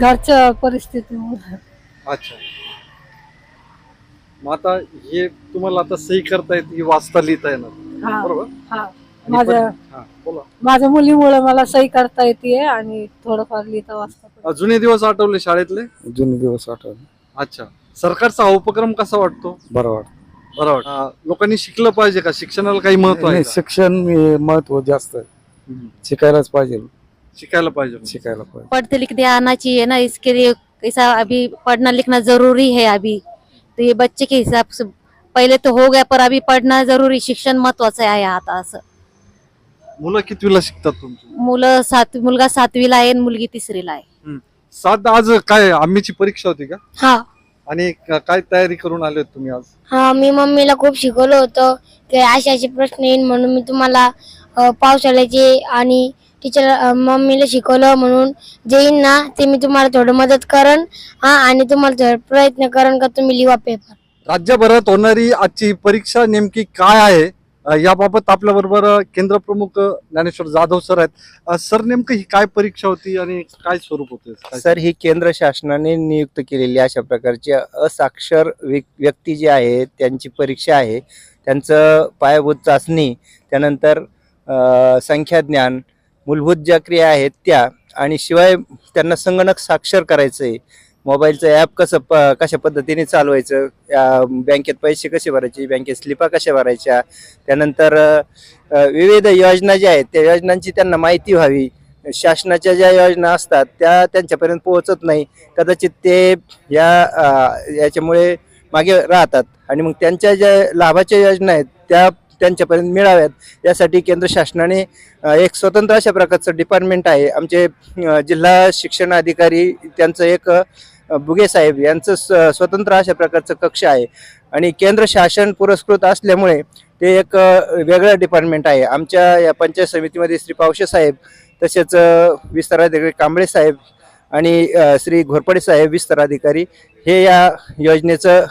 घरच्या परिस्थितीमुळे. अच्छा. मग आता हे तुम्हाला आता सही करता येते वाचता लिहिता येणार. हा बरोबर? हा. आणि माझ्या पण- हा, बोला. माझ्या मुलीमुळे मला सही करता येते आणि थोडंफार लिहिता वाचता पण. अ, जुने दिवस आठवले शाळेतले? जुने दिवस आठवले. अच्छा. सरकारचा हा उपक्रम कसा वाटतो? बरं वाटत. बरं वाटतं. अ, लोकांनी शिकलं पाहिजे का? शिक्षणाला काही महत्त्व आहे नाही, का? शिक्षण हे महत्त्व जास्त आहे. हम्म. शिकायलाच पाहिजे. शिकायला पाहिजे शिकायला पाहिजे. पढ़ते लिखते आना चाहिए ना इसके लिए ऐसा अभी पढ़ना लिखना जरूरी है अभी. तो ये बच्चे के हिसाब से पहले तो हो गया पर अभी पढ़ना जरूरी शिक्षण महत्वाचं आहे आता असं. मुलं कितवीला शिकतात तुमची? मुलं सात मुलगा सातवीला आहे आणि मुलगी तिसरीला आहे. सात आज काय आम्हीची परीक्षा होती का? हा. आणि क- काय तयारी करून आले होते तुम्ही आज? हा मी मम्मीला खूप शिकवलं होतं की असे असे प्रश्न येईल म्हणून मी तुम्हाला अ, पावसाळ्याचे आणि टीचर मम्मीला शिकवलं म्हणून. येईल ना ते मी तुम्हाला थोडं मदत करन हा आणि तुम्हाला थोडं प्रयत्न करन का तुम्ही लिहा पेपर राज्यभरात होणारी आजची परीक्षा नेमकी काय आहे? याबाबत आपल्या बरोबर केंद्र प्रमुख अ, ज्ञानेश्वर जाधव सर आहेत. सर नेमकं ही काय परीक्षा होती आणि काय स्वरूप होते? सर ही केंद्र शासनाने नियुक्त केलेली अशा प्रकारची असाक्षर व्यक- व्यक्ती जी आहे त्यांची परीक्षा आहे. त्यांचं पायाभूत चाचणी त्यानंतर संख्याज्ञान मूलभूत ज्या क्रिया आहेत त्या आणि शिवाय त्यांना संगणक साक्षर करायचं आहे मोबाईलचं ॲप कसं प कशा पद्धतीने चालवायचं बँकेत पैसे कसे भरायचे बँकेत स्लिपा कशा भरायच्या त्यानंतर विविध योजना ज्या आहेत त्या योजनांची त्यांना माहिती व्हावी. शासनाच्या ज्या योजना असतात त्या त्यांच्यापर्यंत पोहोचत नाही. कदाचित ते या याच्यामुळे मागे राहतात आणि मग त्यांच्या ज्या लाभाच्या योजना आहेत त्या त्यांच्यापर्यंत मिळाव्यात. यासाठी केंद्र शासनाने एक स्वतंत्र अशा प्रकारचं डिपार्टमेंट आहे. आमचे जिल्हा शिक्षण अधिकारी त्यांचं एक बुगे साहेब यांचं स- स्वतंत्र अशा प्रकारचं कक्ष आहे. आणि केंद्र शासन पुरस्कृत असल्यामुळे ते एक वेगळं डिपार्टमेंट आहे. आमच्या या पंचायत समितीमध्ये श्री पावशे साहेब तसेच विस्ताराधिकारी कांबळे साहेब आणि श्री घोरपडे साहेब विस्ताराधिकारी हे या योजनेचं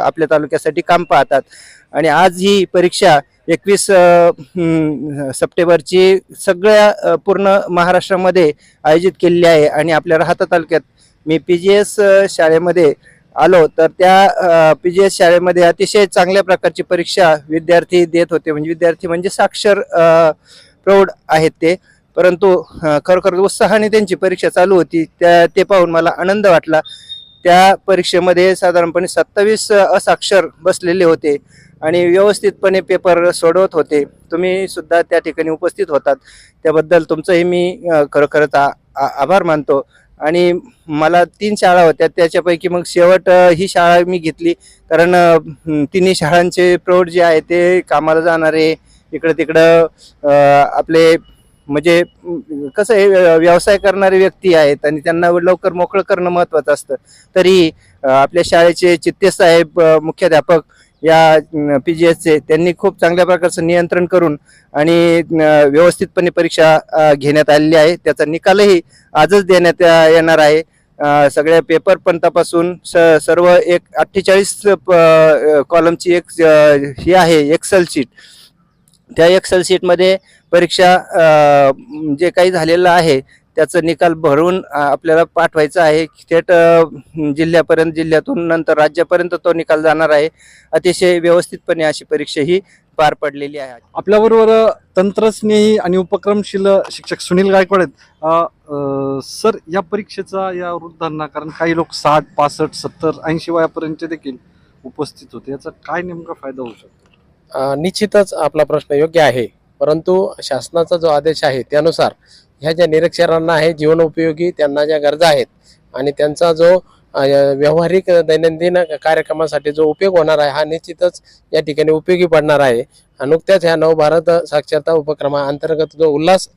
आपल्या तालुक्यासाठी काम पाहतात. आणि आज ही परीक्षा एकवीस सप्टेंबरची सगळ्या पूर्ण महाराष्ट्रामध्ये आयोजित केलेली आहे. आणि आपल्या राहता तालुक्यात मी पी जी एस शाळेमध्ये आलो. तर त्या पी जी एस शाळेमध्ये अतिशय चांगल्या प्रकारची परीक्षा विद्यार्थी देत होते. म्हणजे विद्यार्थी म्हणजे साक्षर प्रौढ आहेत ते. परंतु खरोखर उत्साहाने त्यांची परीक्षा चालू होती. त्या ते पाहून मला आनंद वाटला. त्या परीक्षेमध्ये साधारणपणे सत्तावीस असाक्षर बसलेले होते. आणि व्यवस्थितपणे पेपर सोडवत होते. तुम्ही सुद्धा त्या ठिकाणी उपस्थित होतात. त्याबद्दल तुमचंही मी खरोखरच आ- आ- आभार मानतो. आणि मला तीन शाळा होत्या. त्याच्यापैकी मग शेवट ही शाळा मी घेतली. कारण तिन्ही शाळांचे प्रौढ जे आहे ते कामाला जाणारे इकडं तिकडं आपले म्हणजे कसं आहे व्यवसाय करणारे व्यक्ती आहेत आणि त्यांना लवकर मोकळं करणं महत्त्वाचं असतं. तरी आपल्या शाळेचे चित्ते साहेब मुख्याध्यापक या पी जी एसचे त्यांनी खूप चांगल्या प्रकारचं नियंत्रण करून आणि व्यवस्थितपणे परीक्षा घेण्यात आलेली आहे. त्याचा निकालही आजच देण्यात येणार आहे. सगळ्या पेपर पण तपासून स सर्व एक अठ्ठेचाळीस कॉलमची एक ही आहे एक्सेल शीट त्या एक्सेल शीटमध्ये परीक्षा जे काही झालेलं आहे त्याचं निकाल भरून आपल्याला पाठवायचा आहे. थेट जिल्ह्यापर्यंत जिल्ह्यातून नंतर राज्यापर्यंत तो निकाल जाणार आहे. अतिशय व्यवस्थितपणे अशी परीक्षा ही पार पडलेली आहे. आपल्याबरोबर तंत्रस्नेही आणि उपक्रमशील शिक्षक सुनील गायकवाड आहेत. सर या परीक्षेचा या वृद्धांना कारण काही लोक साठ पासष्ट सत्तर ऐंशी वयापर्यंत देखील उपस्थित होते. याचा काय नेमका फायदा होऊ शकतो? निश्चितच आपला प्रश्न योग्य आहे. परंतु शासनाचा जो आदेश आहे त्यानुसार ह्या ज्या निरक्षरांना आहे जीवनोपयोगी त्यांना ज्या गरजा आहेत. आणि त्यांचा जो व्यावहारिक दैनंदिन कार्यक्रमासाठी जो उपयोग होणार आहे हा निश्चितच या ठिकाणी उपयोगी पडणार आहे. नुकत्याच ह्या नवभारत साक्षरता उपक्रमाअंतर्गत जो उल्हास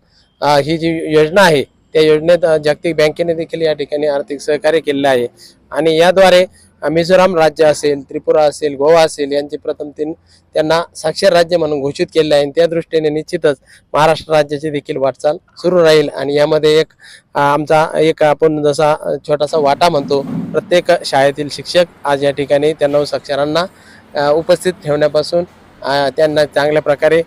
ही जी योजना आहे त्या योजनेत जागतिक बँकेने देखील या ठिकाणी आर्थिक सहकार्य केलेलं आहे. आणि याद्वारे मिझोराम राज्य असेल त्रिपुरा असेल गोवा असेल यांचे प्रथम तीन त्यांना साक्षर राज्य म्हणून घोषित केले आहे. आणि त्या दृष्टीने निश्चितच महाराष्ट्र राज्याची देखील वाटचाल सुरू राहील. आणि यामध्ये एक आमचा एक आपण जसा छोटासा वाटा म्हणतो प्रत्येक शाळेतील शिक्षक आज या ठिकाणी त्यांना साक्षरांना उपस्थित ठेवण्यापासून त्यांना चांगल्या प्रकारे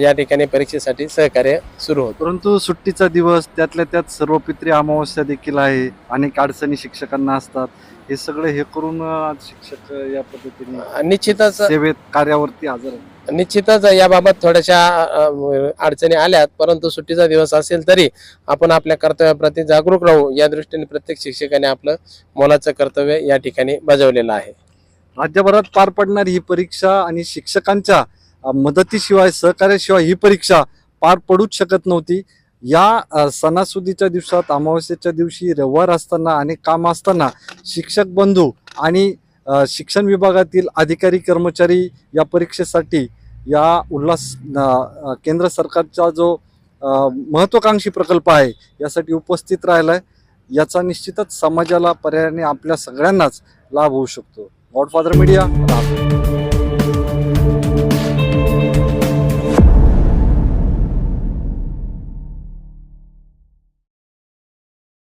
या ठिकाणी परीक्षेसाठी सहकार्य सुरू होत. परंतु सुट्टीचा दिवस त्यातल्या त्यात सर्वपित्री अमावस्या देखील आहे. अनेक अडचणी शिक्षकांना असतात. हे सगळं हे करून आज शिक्षक या पद्धतीने निश्चितच सेवेत कार्यावरती हजर आहेत. निश्चितच याबाबत थोड्याशा अ, अडचणी आल्यात परंतु सुट्टीचा दिवस असेल तरी आपण आपल्या कर्तव्याप्रती जागरूक राहू. या दृष्टीने प्रत्येक शिक्षकाने आपलं मोलाचं कर्तव्य या ठिकाणी बजावलेलं आहे. राज्यभरात पार पडणारी ही परीक्षा आणि शिक्षकांच्या अ, मदतीशिवाय सहकार्याशिवाय ही परीक्षा पार पडूच शकत नव्हती. या सणासुदीच्या दिवसात अमावस्येच्या दिवशी रविवार असताना आणि काम असताना शिक्षक बंधू आणि शिक्षण विभागातील अधिकारी कर्मचारी या परीक्षेसाठी या उल्हास केंद्र सरकारचा जो महत्त्वाकांक्षी प्रकल्प आहे यासाठी उपस्थित राहिला आहे याचा निश्चितच समाजाला पर्यायाने आपल्या सगळ्यांनाच लाभ होऊ शकतो. Godfather media